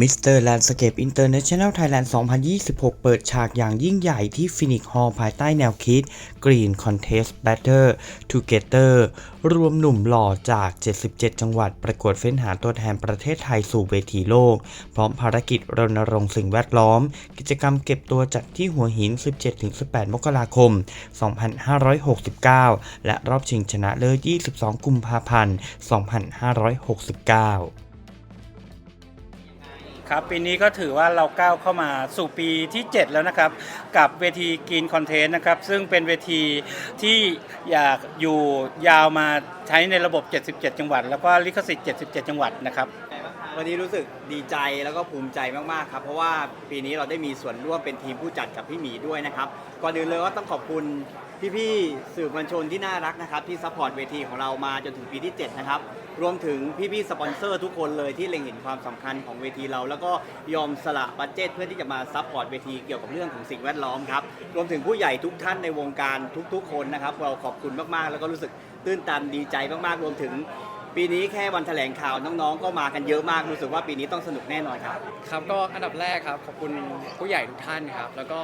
มิสเตอร์แลนด์สเคปอินเตอร์เนชั่นแนลไทยแลนด์ 2026 เปิดฉากอย่างยิ่งใหญ่ที่ฟินิกฮอลภายใต้แนวคิด Green Contest Better Together รวมหนุ่มหล่อจาก 77 จังหวัด ประกวดเฟ้นหาตัวแทนประเทศไทยสู่เวทีโลก พร้อมภารกิจรณรงค์สิ่งแวดล้อม กิจกรรมเก็บตัวจัดที่หัวหิน 17-18 มกราคม 2569 และรอบชิงชนะเลิศ 22 กุมภาพันธ์ 2569 ครับปีนี้ก็ถือว่าเราก้าวเข้ามาสู่ปีที่ 7 แล้วนะครับ กับเวทีกินคอนเทนต์นะครับ ซึ่งเป็นเวทีที่อยากอยู่ยาวมาใช้ในระบบ 77 จังหวัด แล้วก็ลิขสิทธิ์ 77 จังหวัดนะครับ วันนี้รู้สึกดีใจแล้วก็ภูมิใจมาก ๆ ครับ เพราะว่าปีนี้เราได้มีส่วนร่วมเป็นทีมผู้จัดกับพี่หมีด้วยนะครับ ก่อนอื่นเลยก็ต้องขอบคุณพี่ๆสื่อมวลชนที่น่ารักนะครับ ที่ซัพพอร์ตเวทีของเรามาจนถึงปีที่ 7 นะครับ รวมถึงพี่ๆสปอนเซอร์ทุกคนเลยที่เล็งเห็นความสำคัญของเวทีเรา แล้วก็ยอมสละบัตเจตเพื่อที่จะมาซัพพอร์ตเวทีเกี่ยวกับเรื่องของสิ่งแวดล้อมครับ รวมถึงผู้ใหญ่ทุกท่านในวงการทุกๆ คนนะครับ เราขอบคุณมากๆ แล้วก็รู้สึกตื้นตันดีใจมากๆ รวมถึง ปีนี้แค่วันแถลงข่าวน้องๆ ก็มากันเยอะมากรู้สึกว่าปีนี้ต้องสนุกแน่นอนครับ ครับก็อันดับแรกครับขอบคุณผู้ใหญ่ทุกท่านครับ แล้วก็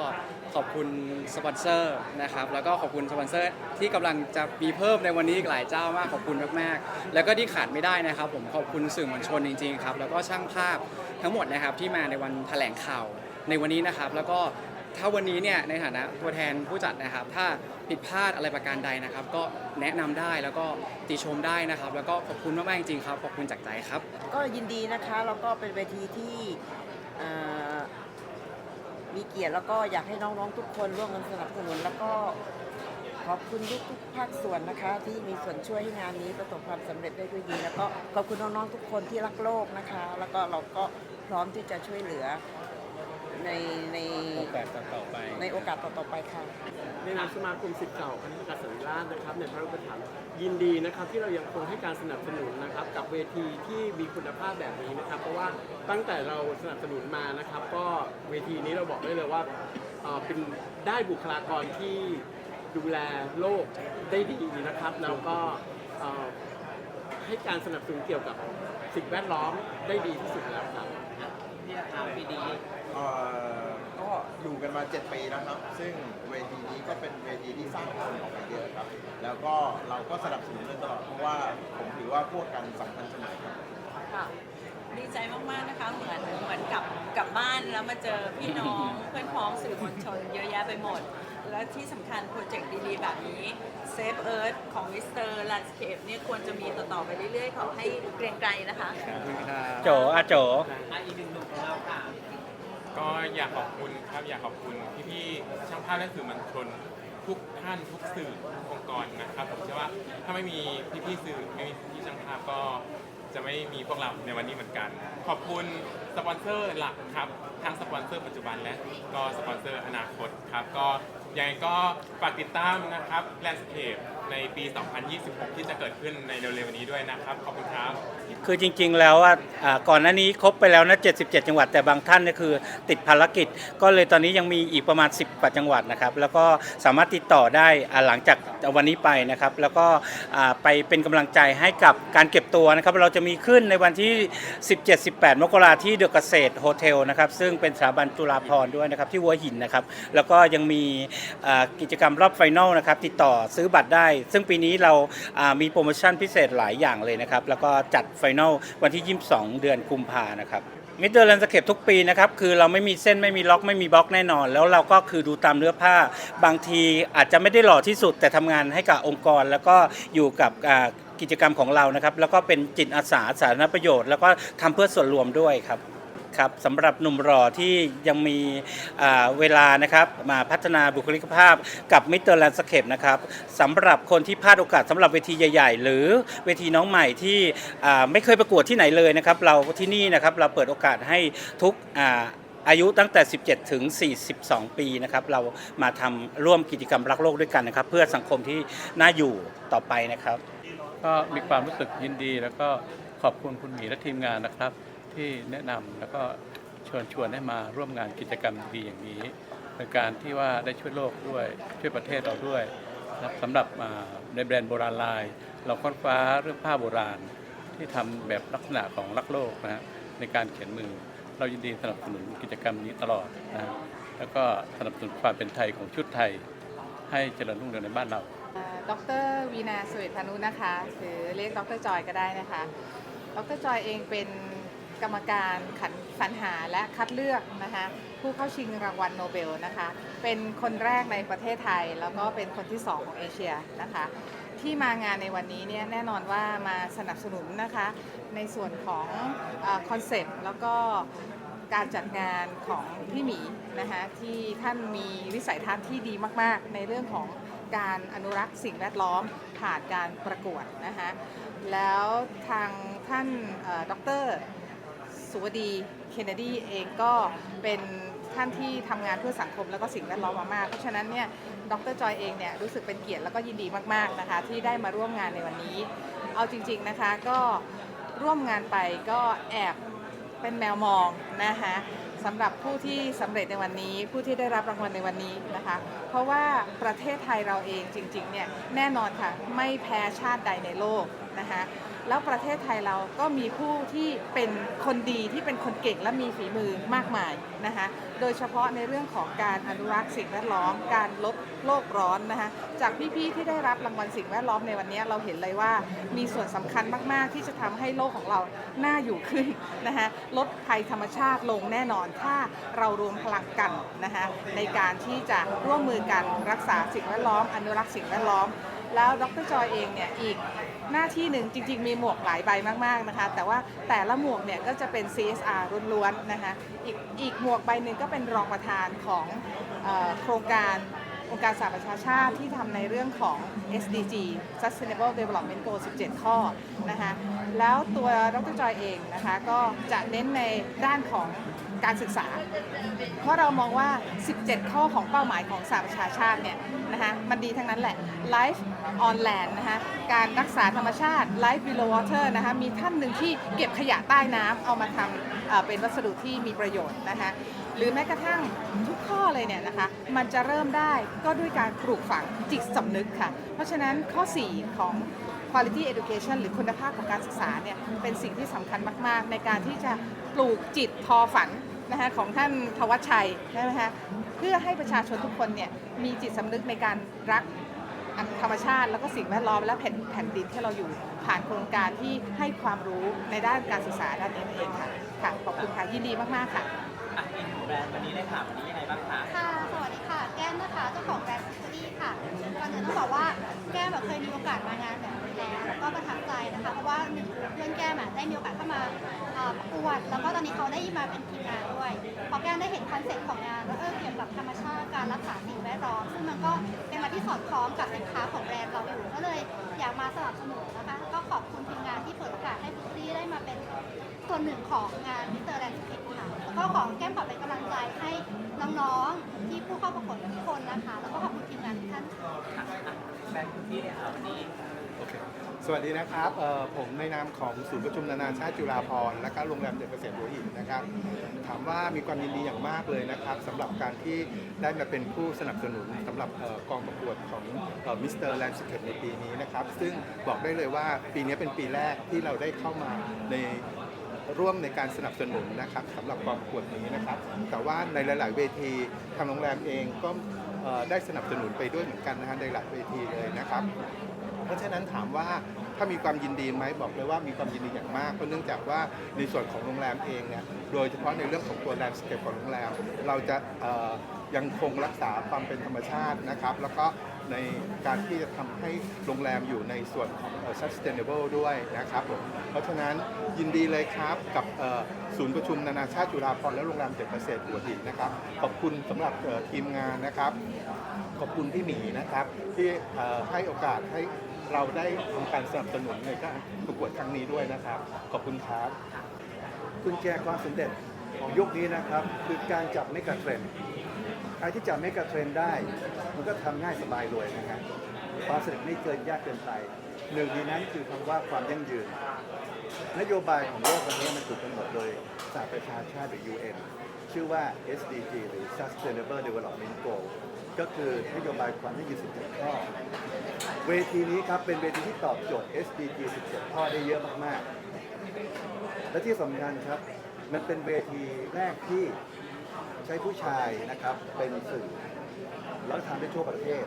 ขอบคุณสปอนเซอร์นะครับ แล้วก็ขอบคุณสปอนเซอร์ที่กำลังจะมีเพิ่มในวันนี้อีกหลายเจ้ามากขอบคุณมากๆ แล้วก็ที่ขาดไม่ได้นะครับ ผมขอบคุณสื่อมวลชนจริงๆครับแล้วก็ช่างภาพทั้งหมดนะครับที่มาในวันแถลงข่าวในวันนี้นะครับ แล้วก็ ถ้าวันนี้เนี่ยในฐานะตัวแทนผู้จัดนะครับ ถ้าผิดพลาดอะไรประการใดนะครับ ก็แนะนำได้แล้วก็ติชมได้นะครับ แล้วก็ขอบคุณมากๆจริงๆครับขอบคุณจากใจครับ ก็ยินดีนะคะแล้วก็เป็นเวทีที่เอ่อมีเกียรติแล้วก็อยากให้น้องๆทุกคนร่วมกันสนับสนุน แล้วก็ขอบคุณทุกๆภาคส่วนนะคะ ที่มีส่วนช่วยให้งานนี้ประสบความสำเร็จได้ด้วยดี แล้วก็ขอบคุณน้องๆทุกคนที่รักโลกนะคะ แล้วก็เราก็พร้อมที่จะช่วยเหลือ ในในโอกาสต่อไปในโอกาสต่อๆไปค่ะ ในนามสมาคมสิทธิ์เก่าคณะกรรมการสันติราษฎร์นะครับในพระราชถัมภ์ยินดีนะครับที่เรายังคงให้การสนับสนุนนะครับกับเวทีที่มีคุณภาพแบบนี้นะครับ เพราะว่าตั้งแต่เราสนับสนุนมานะครับ ก็เวทีนี้เราบอกได้เลยว่าเอ่อเป็นได้บุคลากรที่ดูแลโลกได้ดีนะครับแล้วก็เอ่อให้การสนับสนุนเกี่ยวกับสิ่งแวดล้อมได้ดีที่สุดแล้วครับ เอ่อก็อยู่กันมา 7 ปีแล้วครับ ซึ่งเวทีนี้ก็เป็นเวทีที่สร้างคนออกมาเยอะครับ แล้วก็เราก็สนับสนุนมาตลอดเพราะว่าผมถือว่าพวกกันสำคัญเสมอครับ ค่ะดีใจมากๆนะคะ เหมือนเหมือนกลับกลับบ้านแล้วมาเจอพี่น้อง เพื่อนพ้องสื่อมวลชนเยอะแยะไปหมด และที่สำคัญโปรเจกต์ดีๆ แบบนี้ Save Earth ของ Mr. Landscape เนี่ยควรจะมีต่อๆไปเรื่อยๆ ขอให้เกรียงไกรนะคะ โจอาโจก็ ก็อยากขอบคุณครับอยากขอบคุณพี่ๆช่างภาพและสื่อมวลชนทุกท่านทุกสื่อทุกองค์กรนะครับผมเชื่อว่าถ้าไม่มีพี่ๆสื่อไม่มีพี่ช่างภาพก็จะไม่มีพวกเราในวันนี้เหมือนกัน ขอบคุณสปอนเซอร์หลักครับทั้งสปอนเซอร์ปัจจุบันและก็สปอนเซอร์อนาคตครับก็ยังไงก็ฝากติดตามนะครับแลนด์สเคปในปี 2026 ที่จะเกิดขึ้นในเร็วๆนี้ด้วยนะครับ ขอบคุณครับคือจริงๆแล้วอะอ่าก่อนหน้านี้ครบไปแล้วนะ 77 จังหวัด แต่บางท่านเนี่ยคือติดภารกิจ ก็เลยตอนนี้ยังมีอีกประมาณ 10กว่าจังหวัดนะครับ แล้วก็สามารถติดต่อได้อ่าหลังจากวันนี้ไปนะครับ แล้วก็อ่าไปเป็นกำลังใจให้กับการเก็บตัวนะครับ เราจะมีขึ้นในวันที่ 17-18 มกราที่เดอะเกษตรโฮเทลนะครับ ซึ่งเป็นสถาบันจุฬาภรณ์ด้วยนะครับ ที่หัวหินนะครับ แล้วก็ยังมีอ่ากิจกรรมรอบไฟนอลนะครับ ติดต่อซื้อบัตรได้ ซึ่งปีนี้เราอ่ามีโปรโมชั่นพิเศษหลายอย่างเลยนะครับ แล้วก็จัดไฟแนลวันที่ 22 เดือนกุมภานะครับมิเตอร์แลนด์สเคปทุกปีนะครับ คือเราไม่มีเส้นไม่มีล็อกไม่มีบล็อกแน่นอน แล้วเราก็คือดูตามเนื้อผ้า บางทีอาจจะไม่ได้หล่อที่สุด แต่ทำงานให้กับองค์กร แล้วก็อยู่กับกิจกรรมของเรานะครับ แล้วก็เป็นจิตอาสาสาธารณประโยชน์ แล้วก็ทำเพื่อส่วนรวมด้วยครับ ครับสำหรับหนุ่มรอที่ยังมีเวลานะครับมาพัฒนาบุคลิกภาพกับมิเตอร์แลนด์สเคปนะครับสำหรับคนที่พลาดโอกาสสำหรับเวทีใหญ่ ๆ หรือเวทีน้องใหม่ที่ไม่เคยประกวดที่ไหนเลยนะครับ เราที่นี่นะครับเราเปิดโอกาสให้ทุกอายุตั้งแต่ 17 ถึง 42 ปีนะครับเรามาทำร่วมกิจกรรมรักโลกด้วยกันนะครับ เพื่อสังคมที่น่าอยู่ต่อไปนะครับ ก็มีความรู้สึกยินดีแล้วก็ขอบคุณคุณหมีและทีมงานนะครับ ที่แนะนำแล้วก็เชิญชวนให้มาร่วมงานกิจกรรมดีอย่างนี้เป็นการที่ว่าได้ช่วยโลกด้วยช่วยประเทศเราด้วยนะครับสำหรับอ่าในแบรนด์โบราณลาย เราค้นคว้าเรื่องผ้าโบราณ ที่ทำแบบลักษณะของรักโลกนะฮะในการเขียนมือ เรายินดีสนับสนุนกิจกรรมนี้ตลอดนะแล้วก็สนับสนุนความเป็นไทยของชุดไทย ให้เจริญรุ่งเรืองในบ้านเรา ดรวีนาสุเวทพานุนะคะ หรือเรียกดรจอยก็ได้นะคะ ดรจอยเองเป็น กรรมการขันสรรหาและคัดเลือกนะคะผู้เข้าชิงรางวัลโนเบลนะคะเป็นคนแรกในประเทศไทย แล้วก็เป็นคนที่สองของเอเชียนะคะที่มางานในวันนี้เนี่ยแน่นอนว่ามาสนับสนุนนะคะในส่วนของคอนเซปต์แล้วก็การจัดงานของพี่หมีนะคะที่ท่านมีวิสัยทัศน์ที่ดีมาก ๆ ในเรื่องของการอนุรักษ์สิ่งแวดล้อมผ่านการประกวดนะคะแล้วทางท่านดร สุวดีเคนเนดีเองก็เป็นท่านที่ทำงานเพื่อสังคมแล้วก็สิ่งแวดล้อมมามาก เพราะฉะนั้นเนี่ยดรจอยเองเนี่ยรู้สึกเป็นเกียรติแล้วก็ยินดีมากๆนะคะที่ได้มาร่วมงานในวันนี้ เอาจริง ๆนะคะก็ร่วมงานไปก็แอบเป็นแมวมองนะคะสำหรับผู้ที่สำเร็จในวันนี้ ผู้ที่ได้รับรางวัลในวันนี้นะคะ เพราะว่าประเทศไทยเราเองจริงๆเนี่ยแน่นอนค่ะไม่แพ้ชาติใดในโลกนะคะ แล้วประเทศไทยเราก็มีผู้ที่เป็นคนดีที่เป็นคนเก่งและมีฝีมือมากมายนะคะโดยเฉพาะในเรื่องของการอนุรักษ์สิ่งแวดล้อม การลดโลกร้อนนะคะจากพี่ๆที่ได้รับรางวัลสิ่งแวดล้อมในวันนี้เราเห็นเลยว่ามีส่วนสำคัญมากๆ ที่จะทำให้โลกของเราน่าอยู่ขึ้นนะคะลดภัยธรรมชาติลงแน่นอนถ้าเรารวมพลังกันนะคะในการที่จะร่วมมือกันรักษาสิ่งแวดล้อม อนุรักษ์สิ่งแวดล้อม แล้วดรจอยเองเนี่ยอีก หน้าที่หนึ่งจริง ๆ มีหมวกหลายใบมากๆนะคะ แต่ว่าแต่ละหมวกเนี่ยก็จะเป็น CSR ล้วนๆนะคะอีกอีกหมวกใบหนึ่งก็เป็นรองประธานของออโครงการองค์การสหประชาชาติที่ทำในเรื่องของ SDG Sustainable Development Goal 17 ข้อนะคะแล้วตัวดรจอยเองนะคะก็จะเน้นในด้านของ การศึกษา เพราะเรามองว่า 17 ข้อของเป้าหมายของสหประชาชาติเนี่ยนะคะมันดีทั้งนั้นแหละ Life on land นะคะการรักษาธรรมชาติ Life below water นะคะมีท่านหนึ่งที่เก็บขยะใต้น้ำเอามาทำเอ่อเป็นวัสดุที่มีประโยชน์นะคะหรือแม้กระทั่งทุกข้อเลยเนี่ยนะคะ มันจะเริ่มได้ก็ด้วยการปลูกฝังจิตสำนึกค่ะ เพราะฉะนั้นข้อ 4 ของ quality education หรือคุณภาพของการศึกษาเนี่ยเป็นสิ่งที่สำคัญมาก ๆ ในการที่จะปลูกจิตทอฝัน นะคะของท่านทวัชชัยใช่ไหมคะเพื่อให้ประชาชนทุกคนเนี่ยมีจิตสำนึกในการรักธรรมชาติ แล้วก็สิ่งแวดล้อมและแผ่นแผ่นดินที่เราอยู่ผ่านโครงการที่ให้ความรู้ในด้านการศึกษาด้านนี้นั่นเองค่ะค่ะขอบคุณค่ะยินดีมากๆค่ะแบรนด์วันนี้ได้ถามวันนี้ยังไงบ้างคะ ค่ะสวัสดีค่ะแก้ มนะคะเจ้าของแบรนด์ซิสตี้ค่ะก่อนอื่นต้องบอกว่าแก้มอะเคยมีโอกาสมางานแบบนี้แล้วแล้วก็ประทับใจนะคะเพราะว่าหนึ่งเพื่อนแก้มอะได้มีโอกาสเข้ามาเอ่อประกวดแล้วก็ตอนนี้เขาได้มาเป็นทีมงานด้วยพอแก้มได้เห็นคอนเซ็ปต์ของงานว่าเออเกี่ยวกับธรรมชาติการรักษาสิ่งแวดล้อมซึ่งมันก็เป็นมาที่สอดคล้องกับสินค้าของแบรนด์เราอยู่ก็เลยอยากมาสนับสนุนนะคะก็ขอบคุณทีมงานที่เปิดโอกาสให้ซิสตี้ได้มาเป็นส่วนหนึ่งของงานมิสเตอร์แลนด์สกิค่ะแล้ ก็ของแก้มขอเป็นกำลังใจให้น้องๆที่ผู้เข้าประกวดทุกคนนะคะ แล้วก็ขอบคุณทีมงานทุกท่านค่ะ แบรนด์คุณพี่เนี่ยค่ะวันนี้สวัสดีนะครับเอ่อผมในนามของศูนย์ประชุมนานาชาติจุฬาภรณ์และก็โรงแรมเด็กเกษตรหัวหินนะครับ ถามว่ามีความยินดีอย่างมากเลยนะครับสำหรับการที่ได้มาเป็นผู้สนับสนุนสำหรับเอ่อกองประกวดของมิสเตอร์แลนด์สเคปในปีนี้นะครับ ซึ่งบอกได้เลยว่าปีนี้เป็นปีแรกที่เราได้เข้ามาใน ร่วมในการสนับสนุนนะครับสำหรับกองประกวดนี้นะครับ แต่ว่าในหลาย ๆ เวทีทางโรงแรมเองก็ได้สนับสนุนไปด้วยเหมือนกันนะฮะในหลายเวทีเลยนะครับ เพราะฉะนั้นถามว่าถ้ามีความยินดีไหมบอกเลยว่ามีความยินดีอย่างมากเพราะเนื่องจากว่าในส่วนของโรงแรมเองเนี่ยโดยเฉพาะในเรื่องของตัวแลนด์สเคปของโรงแรม เราจะยังคงรักษาความเป็นธรรมชาตินะครับ แล้วก็ ในการที่จะทำให้โรงแรมอยู่ในส่วนของเอ่อ sustainable ด้วยนะครับผมเพราะฉะนั้นยินดีเลยครับกับเอ่อศูนย์ประชุมนานาชาติจุฬาภรณ์และโรงแรมเด็กเกษตรหัวหินนะครับ ขอบคุณสำหรับเอ่อทีมงานนะครับ ขอบคุณพี่หมีนะครับ ที่เอ่อให้โอกาสให้เราได้ทำการสนับสนุนในการประกวดครั้งนี้ด้วยนะครับ ขอบคุณครับ กุญแจความสำเร็จของยุคนี้นะครับ คือการจับเมกะเทรนด์ ครที่จับเมกะเทรนได้ มันก็ทำง่ายสบายรวยนะครับความสำเร็จไม่เกินยากเกินไปหนึ่งในนั้นคือคำว่าความยั่งยืน นโยบายของโลกวันนี้มันถูกกำหนดโดยสหประชาชาติหรือ UN ชื่อว่า SDG หรือ Sustainable Development Goal ก็คือนโยบายความยั่งยืน17ข้อ เวทีนี้ครับเป็นเวทีที่ตอบโจทย์ SDG 17 ข้อได้เยอะมาก ๆ และที่สำคัญครับ มันเป็นเวทีแรกที่ ใช้ผู้ชายนะครับเป็นสื่อแล้วทำได้ทั่วประเทศ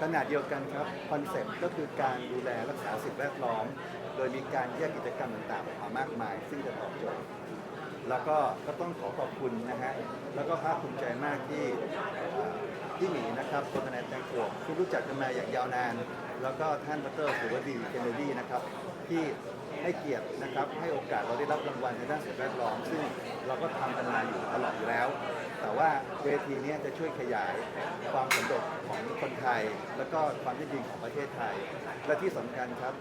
ขนาดเดียวกันครับคอนเซ็ปต์ก็คือการดูแลรักษาสิ่งแวดล้อม โดยมีการแยกกิจกรรมต่างๆออกมามากมาย ซึ่งจะตอบโจทย์แล้วก็ก็ต้องขอขอบคุณนะฮะแล้วก็ภาคภูมิใจมากที่เอ่อพี่หมีนะครับคนคะแนนแตงโวที่รู้จักกันมาอย่างยาวนาน แล้วก็ท่านดรสุวดีเคนเนดีนะครับที่ ให้เกียรตินะครับให้โอกาสเราได้รับรางวัลในด้านสิ่งแวดล้อมซึ่งเราก็ทำกันมาอยู่ตลอดอยู่แล้ว แต่ว่าเวทีนี้จะช่วยขยายความสำเร็จของคนไทย แล้วก็ความยั่งยืนของประเทศไทย และที่สำคัญครับ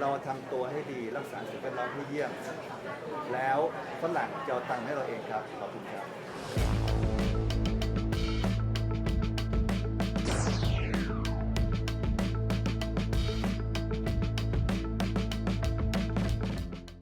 เราทำตัวให้ดีรักษาสิ่งแวดล้อมให้เยี่ยม แล้วฝรั่งจะเอาตังค์ให้เราเองครับขอบคุณครับ